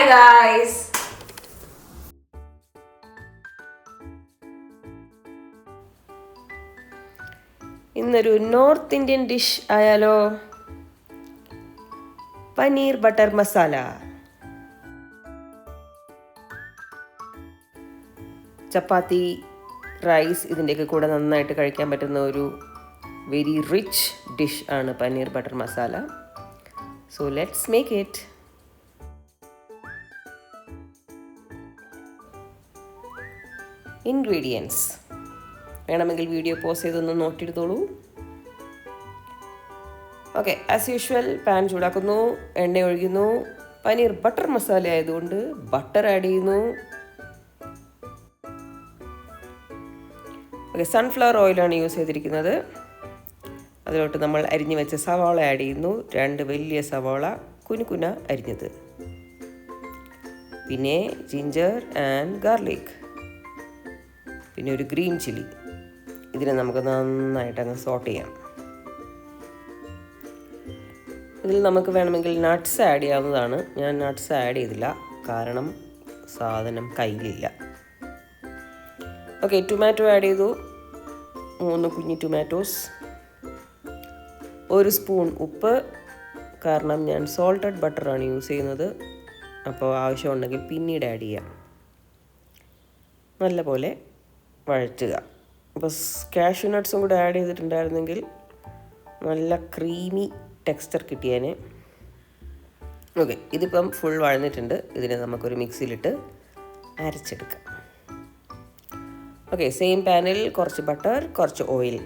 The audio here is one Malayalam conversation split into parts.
ഹായ് ഗായ്സ് ഇന്നൊരു നോർത്ത് ഇന്ത്യൻ ഡിഷ് ആയാലോ? പനീർ ബട്ടർ മസാല. ചപ്പാത്തി റൈസ് ഇതിന്റെയൊക്കെ കൂടെ നന്നായിട്ട് കഴിക്കാൻ പറ്റുന്ന ഒരു വെരി റിച്ച് ഡിഷ് ആണ് paneer butter masala. So let's make it ingredients വേണമെങ്കിൽ വീഡിയോ പോസ് ചെയ്തൊന്ന് നോട്ടിയെടുത്തോളൂ ഓക്കെ ആസ് യൂഷ്വൽ പാൻ ചൂടാക്കുന്നു എണ്ണ ഒഴിക്കുന്നു. പനീർ ബട്ടർ മസാല ആയതുകൊണ്ട് ബട്ടർ ആഡ് ചെയ്യുന്നു. ഓക്കെ സൺഫ്ലവർ ഓയിലാണ് യൂസ് ചെയ്തിരിക്കുന്നത്. അതിലോട്ട് നമ്മൾ അരിഞ്ഞു വെച്ച സവാള ആഡ് ചെയ്യുന്നു. രണ്ട് വലിയ സവാള കുനുകുന അരിഞ്ഞത്. പിന്നെ ജിഞ്ചർ ആൻഡ് ഗാർലിക് പിന്നെ ഒരു ഗ്രീൻ ചില്ലി. ഇതിനെ നമുക്ക് നന്നായിട്ട് അങ്ങ് സോട്ട് ചെയ്യാം. ഇതിൽ നമുക്ക് വേണമെങ്കിൽ നട്ട്സ് ആഡ് ചെയ്യാവുന്നതാണ്. ഞാൻ നട്ട്സ് ആഡ് ചെയ്തില്ല. കാരണം സാധനം കയ്യിലില്ല. ഓക്കെ ടൊമാറ്റോ ആഡ് ചെയ്തു. മൂന്ന് കുഞ്ഞി ടൊമാറ്റോസ്. ഒരു സ്പൂൺ ഉപ്പ്. കാരണം ഞാൻ സോൾട്ടഡ് ബട്ടറാണ് യൂസ് ചെയ്യുന്നത്. അപ്പോൾ ആവശ്യമുണ്ടെങ്കിൽ പിന്നീട് ആഡ് ചെയ്യാം. നല്ലപോലെ വഴറ്റുക അപ്പോൾ കാഷ്യൂ നട്ട്സും കൂടെ ആഡ് ചെയ്തിട്ടുണ്ടായിരുന്നെങ്കിൽ നല്ല ക്രീമി ടെക്സ്ചർ കിട്ടിയേനെ. ഓക്കെ ഇതിപ്പം ഫുൾ വഴന്നിട്ടുണ്ട്. ഇതിനെ നമുക്കൊരു മിക്സിയിലിട്ട് അരച്ചെടുക്കാം. ഓക്കെ സെയിം പാനിൽ കുറച്ച് ബട്ടർ കുറച്ച് ഓയിൽ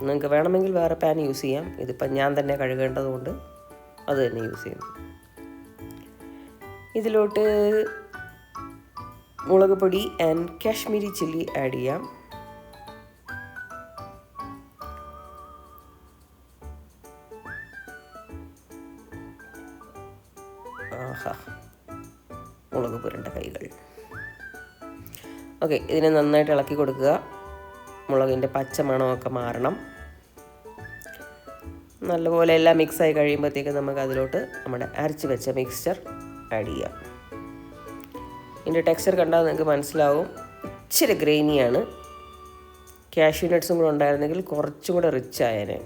നിങ്ങൾക്ക് വേണമെങ്കിൽ വേറെ പാൻ യൂസ് ചെയ്യാം. ഇതിപ്പം ഞാൻ തന്നെ കഴുകേണ്ടതുകൊണ്ട് അത് തന്നെ യൂസ് ചെയ്യുന്നു. ഇതിലോട്ട് മുളക് പൊടി ആൻഡ് കാശ്മീരി ചില്ലി ആഡ് ചെയ്യാം. മുളക് പുരണ്ട കൈകൾ. ഓക്കെ ഇതിനെ നന്നായിട്ട് ഇളക്കി കൊടുക്കുക. മുളകിന്റെ പച്ച മണമൊക്കെ മാറണം. നല്ലപോലെ എല്ലാം മിക്സായി കഴിയുമ്പോഴത്തേക്ക് നമുക്ക് അതിലോട്ട് നമ്മുടെ അരച്ച് വെച്ച മിക്സ്ചർ ആഡ് ചെയ്യാം. ഇതിന്റെ ടെക്സ്ചർ കണ്ടാൽ നിങ്ങൾക്ക് മനസ്സിലാവും. ഇച്ചിരി ഗ്രെയിനിയാണ് കാഷ്യൂ നട്ട്സും കൂടെ ഉണ്ടായിരുന്നെങ്കിൽ കുറച്ചും കൂടെ റിച്ച് ആയേനെ.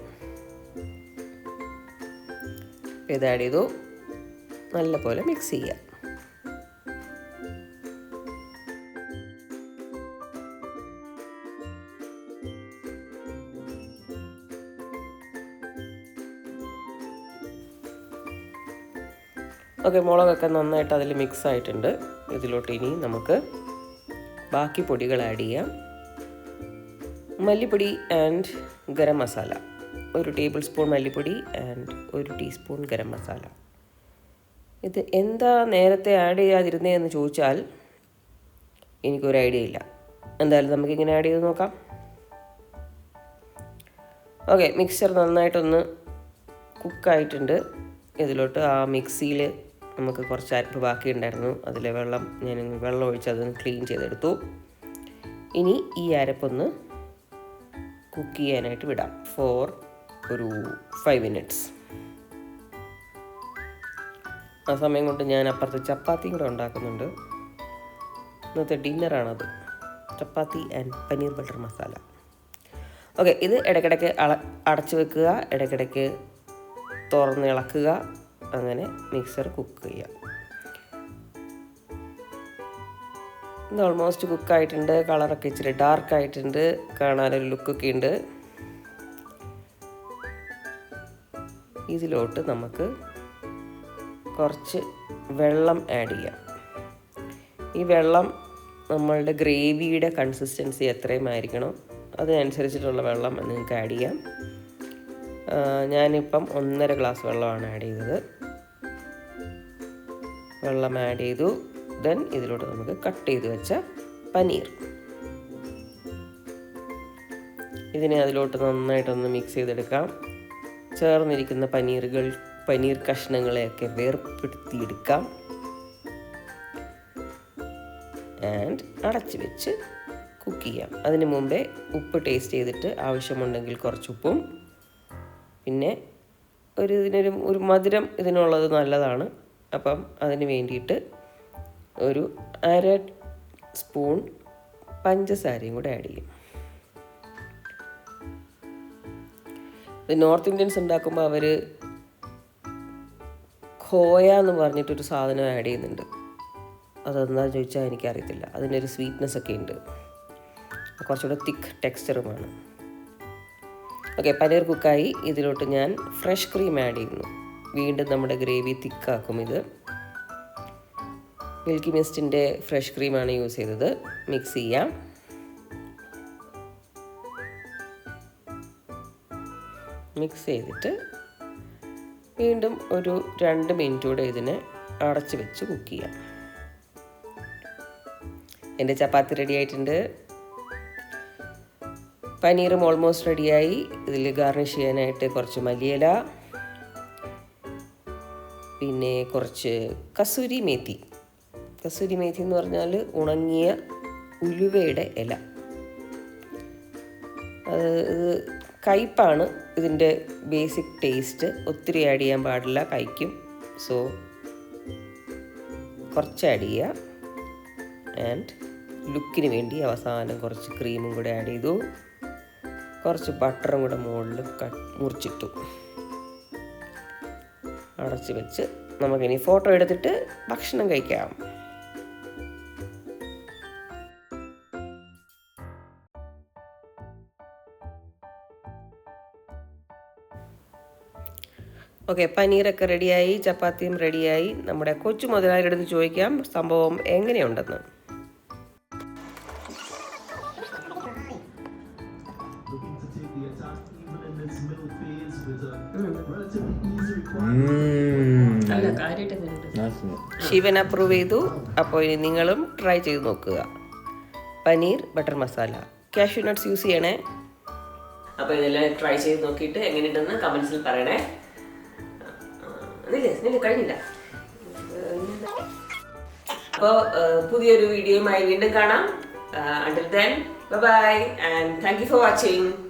ഇത് ആഡ് ചെയ്തു. നല്ല പോലെ മിക്സ് ചെയ്യുക. ഓക്കെ മുളകൊക്കെ നന്നായിട്ട് അതിൽ മിക്സ് ആയിട്ടുണ്ട്. ഇതിലോട്ട് ഇനി നമുക്ക് ബാക്കി പൊടികൾ ആഡ് ചെയ്യാം. മല്ലിപ്പൊടി ആൻഡ് ഗരം മസാല. ഒരു ടേബിൾ സ്പൂൺ മല്ലിപ്പൊടി ആൻഡ് ഒരു ടീസ്പൂൺ ഗരം മസാല. ഇത് എന്താ നേരത്തെ ആഡ് ചെയ്യാതിരുന്നേ എന്ന് ചോദിച്ചാൽ എനിക്കൊരു ഐഡിയ ഇല്ല. എന്തായാലും നമുക്കിങ്ങനെ ആഡ് ചെയ്ത് നോക്കാം. ഓക്കെ മിക്സ്ചർ നന്നായിട്ടൊന്ന് കുക്കായിട്ടുണ്ട് ഇതിലോട്ട് ആ മിക്സിയിൽ നമുക്ക് കുറച്ച് അരപ്പ് ബാക്കി ഉണ്ടായിരുന്നു അതിലെ വെള്ളം ഞാൻ വെള്ളം ഒഴിച്ച് അതൊന്ന് ക്ലീൻ ചെയ്തെടുത്തു. ഇനി ഈ അരപ്പൊന്ന് കുക്ക് ചെയ്യാനായിട്ട് വിടാം ഫോർ ഒരു ഫൈവ് മിനിറ്റ്സ് ആ സമയം കൊണ്ട് ഞാൻ അപ്പുറത്ത് ചപ്പാത്തിയും കൂടെ ഉണ്ടാക്കുന്നുണ്ട്. ഇന്നത്തെ ഡിന്നറാണത് chapati and paneer butter masala okay ഇത് ഇടയ്ക്കിടയ്ക്ക് അടച്ചു വെക്കുക ഇടയ്ക്കിടയ്ക്ക് തുറന്ന് ഇളക്കുക. അങ്ങനെ മിക്സർ കുക്ക് ചെയ്യാം. ഇത് ഓൾമോസ്റ്റ് കുക്കായിട്ടുണ്ട് കളറൊക്കെ ഇച്ചിരി ഡാർക്ക് ആയിട്ടുണ്ട് കാണാനൊരു ലുക്കൊക്കെ ഉണ്ട്. ഇതിലോട്ട് നമുക്ക് കുറച്ച് വെള്ളം ആഡ് ചെയ്യാം. ഈ വെള്ളം നമ്മളുടെ ഗ്രേവിയുടെ കൺസിസ്റ്റൻസി എത്രയും ആയിരിക്കണം. അതിനനുസരിച്ചിട്ടുള്ള വെള്ളം നിങ്ങൾക്ക് ആഡ് ചെയ്യാം. ഞാനിപ്പം ഒന്നര ഗ്ലാസ് വെള്ളമാണ് ആഡ് ചെയ്തത്. വെള്ളം ആഡ് ചെയ്തു. ദെൻ ഇതിലോട്ട് നമുക്ക് കട്ട് ചെയ്ത് വെച്ച പനീർ. ഇതിനെ അതിലോട്ട് നന്നായിട്ടൊന്ന് മിക്സ് ചെയ്തെടുക്കാം. ചേർന്നിരിക്കുന്ന പനീറുകൾ പനീർ കഷ്ണങ്ങളെയൊക്കെ വേർപ്പെടുത്തിയെടുക്കാം. ആൻഡ് അടച്ചു വെച്ച് കുക്ക് ചെയ്യാം. അതിന് മുമ്പേ ഉപ്പ് ടേസ്റ്റ് ചെയ്തിട്ട് ആവശ്യമുണ്ടെങ്കിൽ കുറച്ച് ഉപ്പും. പിന്നെ ഒരു ഇതിനൊരു ഒരു മധുരം ഇതിനുള്ളത് നല്ലതാണ്. അപ്പം അതിന് വേണ്ടിയിട്ട് ഒരു അര സ്പൂൺ പഞ്ചസാരയും കൂടെ ആഡ് ചെയ്യും. നോർത്ത് ഇന്ത്യൻസ് ഉണ്ടാക്കുമ്പോൾ അവർ ഖോയ എന്ന് പറഞ്ഞിട്ടൊരു സാധനം ആഡ് ചെയ്യുന്നുണ്ട്. അതെന്താണെന്ന് ചോദിച്ചാൽ എനിക്കറിയത്തില്ല. അതിനൊരു സ്വീറ്റ്നെസ് ഒക്കെ ഉണ്ട്. കുറച്ചുകൂടെ തിക്ക് ടെക്സ്ചറുമാണ് ഓക്കെ പനീർ കുക്കായി ഇതിലോട്ട് ഞാൻ ഫ്രഷ് ക്രീം ആഡ് ചെയ്യുന്നു. വീണ്ടും നമ്മുടെ ഗ്രേവി തിക്കാക്കും ഇത്. മിൽക്കി മിസ്റ്റിന്റെ ഫ്രഷ് ക്രീമാണ് യൂസ് ചെയ്തത്. മിക്സ് ചെയ്യാം. മിക്സ് ചെയ്തിട്ട് വീണ്ടും ഒരു രണ്ട് മിനിറ്റ് കൂടെ ഇതിനെ അടച്ചു വെച്ച് കുക്ക് ചെയ്യാം. എന്റെ ചപ്പാത്തി റെഡി ആയിട്ടുണ്ട്. പനീറും ഓൾമോസ്റ്റ് റെഡിയായി ഇതിൽ ഗാർണിഷ് ചെയ്യാനായിട്ട് കുറച്ച് മല്ലിയില പിന്നെ കുറച്ച് കസൂരി മേത്തി. കസൂരി മേത്തി എന്ന് പറഞ്ഞാൽ ഉണങ്ങിയ ഉലുവയുടെ ഇല. അത് ഇതിന്റെ ബേസിക് ടേസ്റ്റ് ഒത്തിരി ആഡ് ചെയ്യാൻ പാടില്ല. കൈക്കും സോ കുറച്ച് ആഡ് ചെയ്യുക ആൻഡ് ലുക്കിന് വേണ്ടി അവസാനം കുറച്ച് ക്രീമും കൂടെ ആഡ് ചെയ്തു. കുറച്ച് ബട്ടറും കൂടെ മുകളിൽ മുറിച്ചിട്ടു. അടച്ച് വെച്ച് നമുക്കിനി ഫോട്ടോ എടുത്തിട്ട് ഭക്ഷണം കഴിക്കാം. ഓക്കെ പനീറൊക്കെ റെഡിയായി ചപ്പാത്തിയും റെഡിയായി. നമ്മുടെ കൊച്ചു മുതലാളിയുടെ അടുത്ത് ചോദിക്കാം സംഭവം എങ്ങനെയുണ്ടെന്ന്. ശിവൻ അപ്രൂവ് ചെയ്തു. അപ്പോൾ ഇനി നിങ്ങളും ട്രൈ ചെയ്ത് നോക്കുക. Paneer butter masala cashew nuts use ചെയ്യണേ. അപ്പോൾ ഇതെല്ലാം ട്രൈ ചെയ്ത് നോക്കിയിട്ട് എങ്ങനെയുണ്ടെന്ന് കമൻസിൽ പറയണേ. കഴിഞ്ഞില്ല. അപ്പോൾ പുതിയൊരു വീഡിയോയുമായി വീണ്ടും കാണാം. Until then bye and thank you for watching